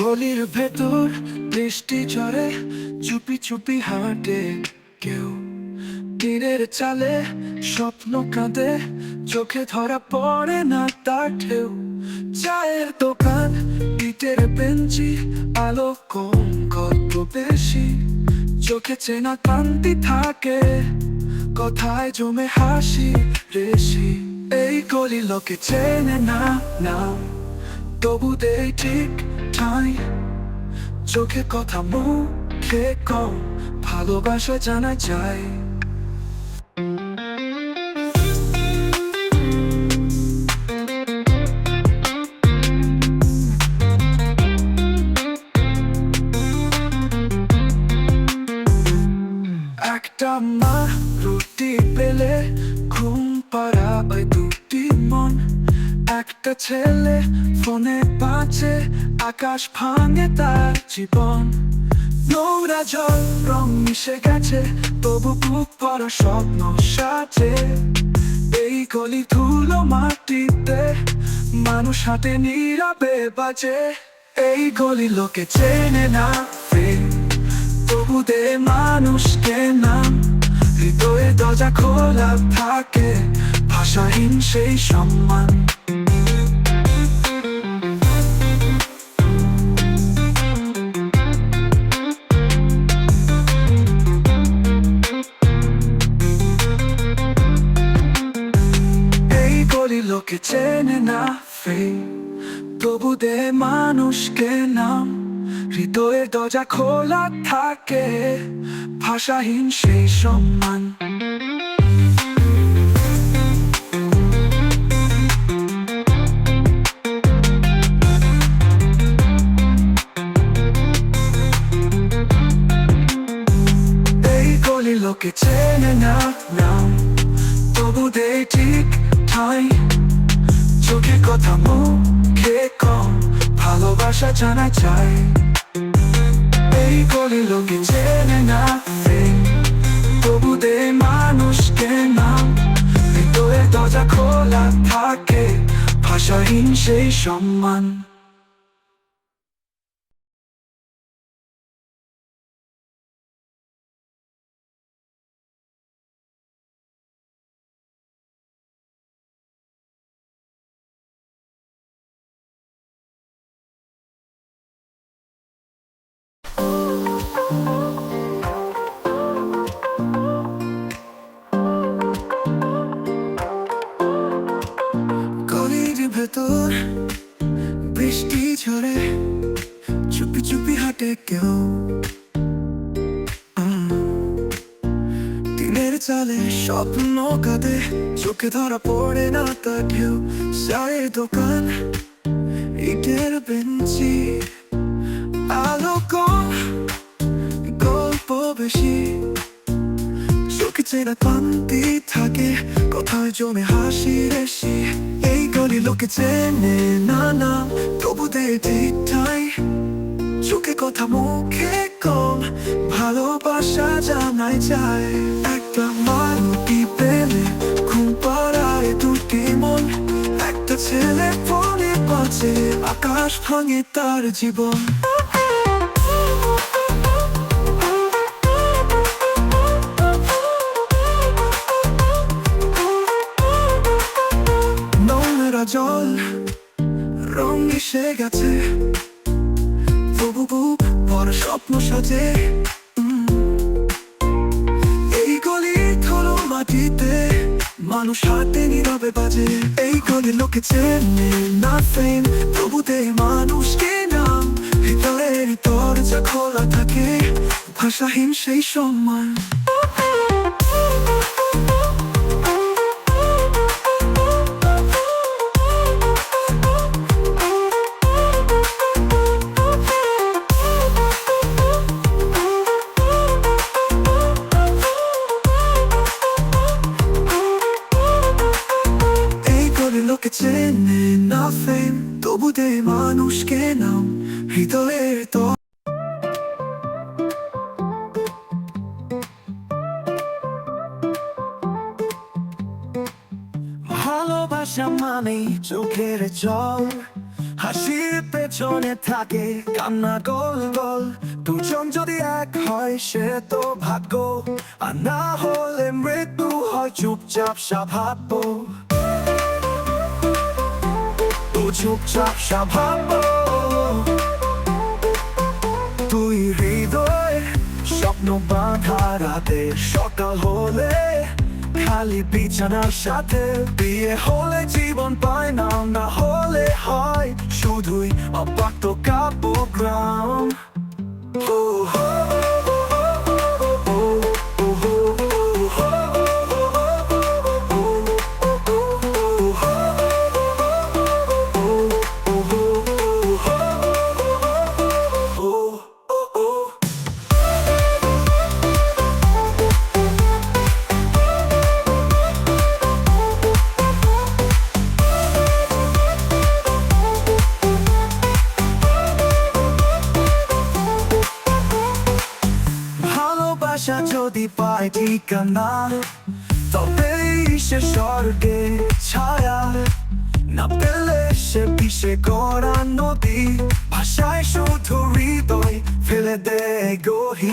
গলির ভেতর বৃষ্টি ঝরে, চুপি চুপি হাঁটে কেউ। তীরের চালে স্বপ্ন কাঁদে, চোখে ধরা পড়ে না তার ঢেউ। চায়ের দোকান ইটের বেঞ্চি, আলো কম, গল্প বেশি। চোখে চেনা কান্তি থাকে, কথায় জমে হাসি রেশি। এই গলি লোকে চেনে না না। তবু দেই ঠিক ঠাই চোখে কথা, মুখে কম, ভালোবাসা জানা যায় একটা মা রুটি পেলে ঘুম পাড়ায় দুটি মন। একটা ছেলে ফোনে বাঁচে আকাশ ভাঙে তার জীবন। নোংরা জল রং মিশে গেছে, তবু বুক পড়া স্বপ্ন সাজে। এই গলি ধুলো মাটিতে, মানুষ হাতে নীরবে বাজে। এই গলি লোকে চেনে না, ফের তবু দে মানুষকে নাম। হৃদয়ে দরজা খোলা থাকে, ভাষাহীন সেই সম্মান। দরজা খোলা থাকে, ভাষাহীন সেই সম্মান। লোকে চেনে না নাম তবু দে ঠিক ঠাই। চোখে কথা মুখে কম, ভালোবাসা জানা যায় ভাষাহীন সেই সম্মান চোখে ধরা পড়ে না তা ঢেউ চায়ের দোকান, ইটের বেঞ্চি, আলো কম, গল্প বেশি। জমে হাসি রেশি। এই গলি লোকে না না, তবু দে চোখে কথা কম, ভালোবাসা জানাই যায় ছেলে ফোনে বাঁচে আকাশ ভাঙে তার জীবন। জল, রং মিশে গেছে। তবু বুক বড় স্বপ্ন সাজে। মানুষ হাতে নীরবে বাজে, এই গলে লোকে চেনে না তবুতে মানুষকে নাম হৃদয়ের দরজা খোলা থাকে, ভাষাহীন সেই সম্মান ভালোবাসা মানে চোখের পেছনে থাকে কান্না গোল গোল। যদি এক হয়, সে তো ভাগ্য। আর না মৃত্যু হয় চুপচাপ সাভাব্য। তো চুপচাপ সাভাব্য। স্বপ্ন বাঁধা রাতে সকাল হলে খালি বিছানার সাথে বিয়ে হলে জীবন পায় না না হলে হয় শুধুই অপাক্ত কাব্যগ্রাম। ও হো, ও, গড়া নদী, ভাষায় শুধু হৃদয় ফেলে দে গহি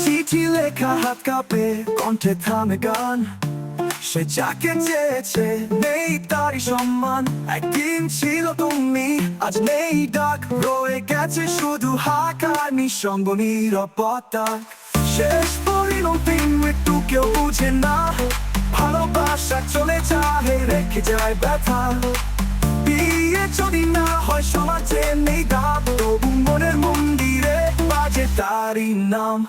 চিঠি লেখা হাত কাঁপে, কণ্ঠে থামে গান। সে যাকে চেয়েছে নেই তারই সম্মান। একদিন ছিল তুমি, আজ নেই ডাক। রয়ে গেছে শুধু হাকার নিঃসঙ্গ নিরাপত্তা শেষ পরিণতি বুঝে না। ভালোবাসা চলে যায়, রেখে যায় ব্যথা। বিয়ে যদি না হয়, সমাজে নেই দাব। তবু মনের মন্দিরে বাজে তারই নাম।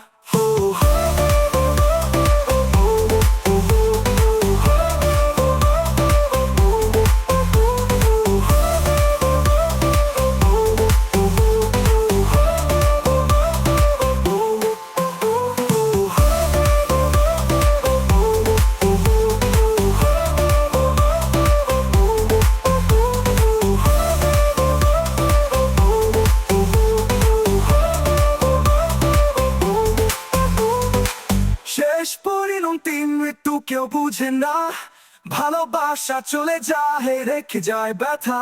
ভালোবাসা চলে যায়, রেখে যায় ব্যথা।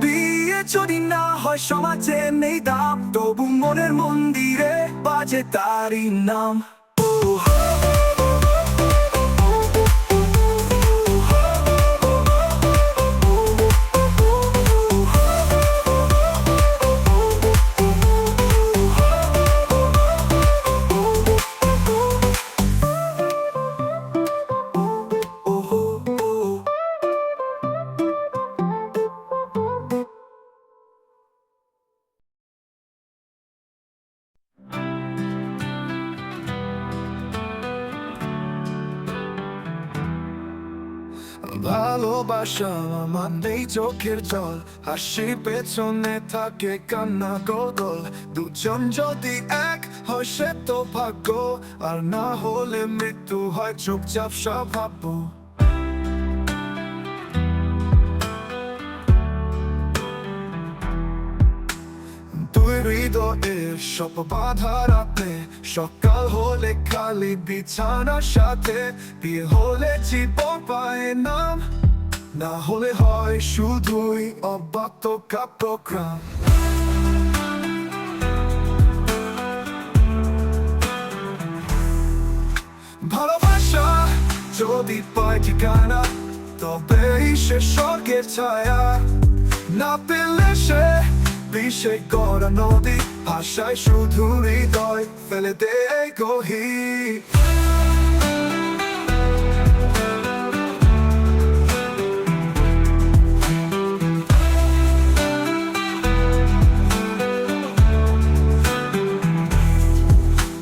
বিয়ে যদি না হয়, সমাজে নেই দাম, তবু মনের মন্দিরে বাজে তারই নাম। ভালোবাসা আমার নেই চোখের জল। হাসি পেছনে থাকে কান্না গোদল দুজন যদি এক হয় তো ভাগ্য। আর না হলে মৃত্যু হয় চুপচাপ স্বভাব্য হৃদয়ের সব বাধা রাতে সকাল হলে খালি বিছানার সাথে। বিয়ে হলে পায় নাম। না হলে হয় শুধুই অব্যক্ত কাব্যক্রম ভালোবাসা যদি পায় ঠিকানা তবেই সে স্বর্গের ছায়া। না পেলে সে বিষে গড়া নদী, ভাষায় শুধু হৃদয় ফেলে গহি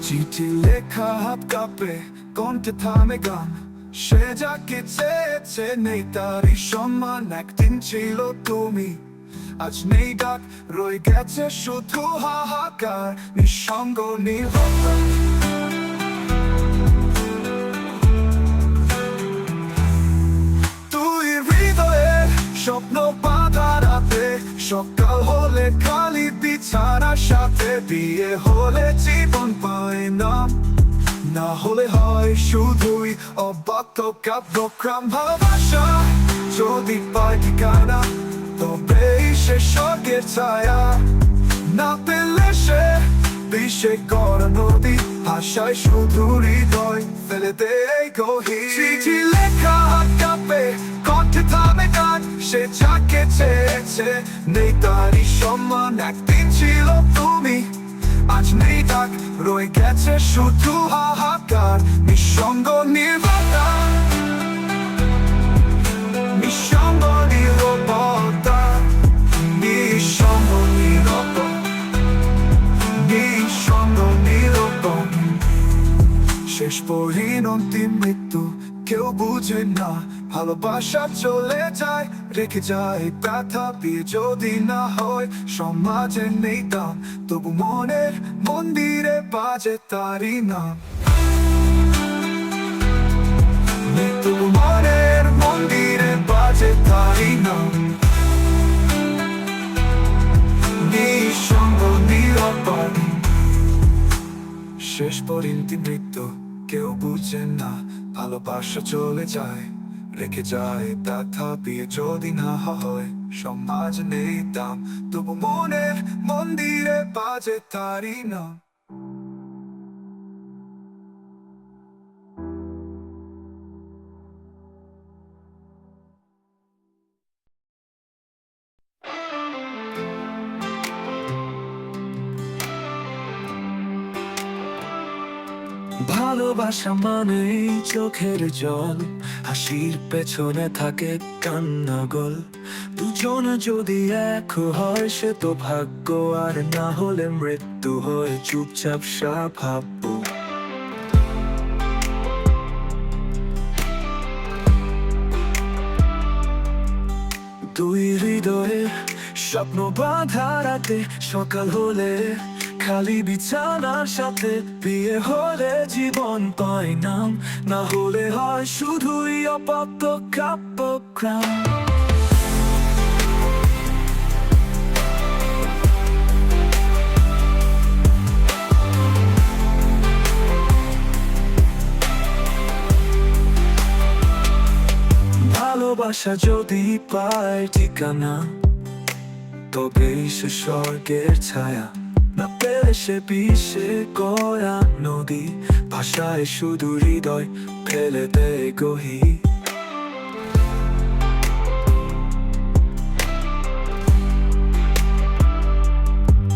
চিঠি লেখা হাত কাঁপে, কণ্ঠে থামে গান। সে যাকে চেয়েছে নেই তারই সম্মান। একদিন ছিল তুমি, আজ নেই ডাক। রয়ে গেছে শুধু হাহাকার, নিঃসঙ্গ, নির্ভর। সকাল হলে খালি বিছানার সাথে বিয়ে হলে জীবন পায় না। না হলে হয় শুধুই অবাক্ত কাব্যক্রম ভালোবাসা। যদি পায় ঠিকানা, তবে সে স্বর্গের ছায়া। না পেলে সে বিষে করা নদী, ভাষায় শুধু হৃদয় ফেলে দেয় গহীর চিঠি লেখা হাত কাঁপে থামে গান সে যাকে চেয়েছে। নেই তারই সম্মান, একদিন ছিল তুমি। আজ নেই ডাক, রয়ে গেছে শুধু হাহাকার। নিঃসঙ্গ নির্বাতা। নিঃসঙ্গ নিরবতা। নিঃসঙ্গ নিরবতা। নিঃসঙ্গ নিরূপণ শেষ পরিণতি মৃত্যু। কেউ বুঝে না, ভালোবাসা চলে যায়, রেখে যায় ব্যথা বিয়ে যদি না হয়, সমাজে নেই দাম, তবু মনের মন্দিরে বাজে তারি তবু মনের মন্দিরে বাজে তারি নাম। শেষ পরিণতি মৃত্যু, কেউ বুঝে না ভালোবাসা চলে যায়, রেখে যায় ব্যথা বিয়ে যদি না হয়। সমাজ নেই দাম, তবু মনের মন্দিরে বাজে তারি না ভালোবাসা মানেই চোখের জল। হাসির পেছনে থাকে কান্না গোল। দুজন যদি এক হয়, সে তো ভাগ্য। আর না হলে মৃত্যু হয় চুপচাপ স্বভাব্য দুই হৃদয়ে স্বপ্ন বাঁধা রাতে সকাল হলে খালি বিছানার সাথে বিয়ে হলে জীবন পায় নাম না হলে হয় শুধুই অপাপ্ত কাব্যক্রাম। ভালোবাসা যদি পায় ঠিকানা তবে সে স্বর্গের ছায়া। পেলে সে করা নদী, ভাষায় শুধু হৃদয় ফেলে দেয় গহি।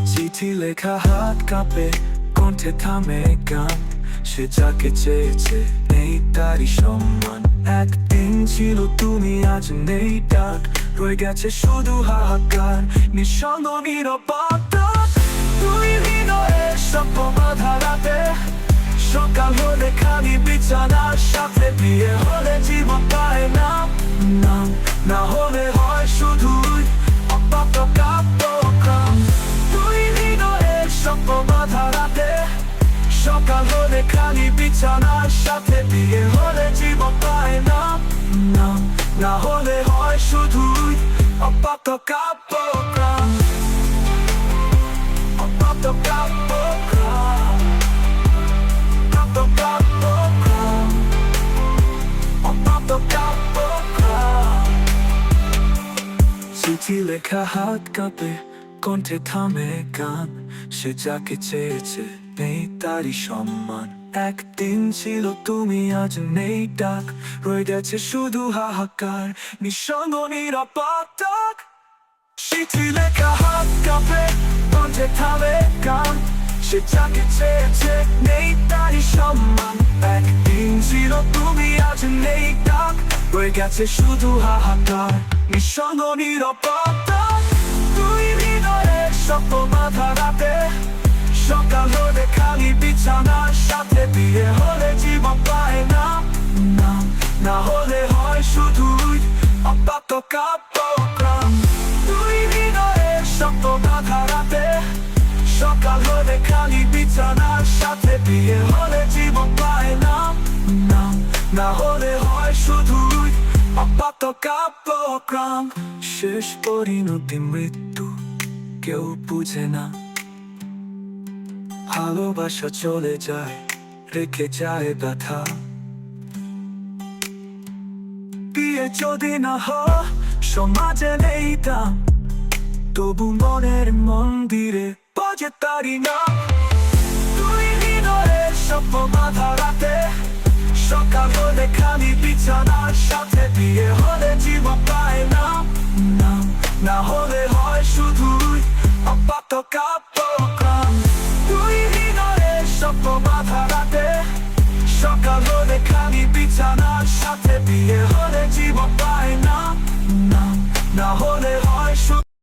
চিঠি লেখা হাত কাঁপে, কণ্ঠে থামে গান। সে যাকে চেয়েছে নেই তারই সম্মান। একদিন ছিল তুমি, আজ নেই ডাক। রয়ে গেছে শুধু হাহাকার, নিঃসঙ্গ তুই হৃদয়ে স্বপ্ন বাঁধা রাতে। সকাল হলে খালি বিছানার সাথে বিয়ে হলে জীবন পায় না। নাম না হলে হয় শুধুই অপাপ্ত কাব্যক্রম তুই হৃদয়ে স্বপ্ন বাঁধা রাতে। সকাল হলে খালি বিছানার সাথে বিয়ে হলে জীবন পায় না। নাম না হলে হয় শুধুই অপাপ্ত কাব্যক্রম লেখা হাত কাঁপে কণ্ঠে থামে গান সে যাকে চেয়েছে নেই তারই সম্মান একদিন ছিল তুমি আজ নেই ডাক রয়ে গেছে শুধু হাহাকার নিঃসঙ্গ নিরাপত্তা চিঠি লেখা হাত কাঁপে কণ্ঠে থামে গান সে যাকে চেয়েছে নেই তারই সম্মান একদিন ছিল তুমি আজ নেই ডাক রয়ে গেছে শুধু হাহাকার নিঃসঙ্গ তুই স্বপ্ন মাথা রাতে সকাল হলে খালি বিছানার সাথে বিয়ে হলে জীবন পায় না। না না হলে হয় শুধুই অপাত কাব্যক্রম তুই হৃদয়ে স্বপ্ন মাথা রাতে সকাল হলে খালি বিছানার সাথে বিয়ে হলে জীবন পায় না। না না হলে হয় শুধুই অপাত কাব্যক্রম শেষ পরিণতি মৃত্যু। কেউ বুঝে না। ভালোবাসা চলে যায় থেকে যায় ব্যথা। বিয়ে যদি না হয়, সমাজে নেই দাম। তবু মনের মন্দিরে বাজে তারি না তুই হৃদয়ের স্বপ্ন মাথা রাতে, সকাল হলে খালি বিছানার সাথে বিয়ে হলে জীবন পায় না না হলে হয় শুধুই অপাত কাপড় তুই হৃদয়ের স্বপ্ন মাথা রাতে সকাল হলে খালি বিছানার সাথে বিয়ে হলে জীবন পায় না না হলে হয়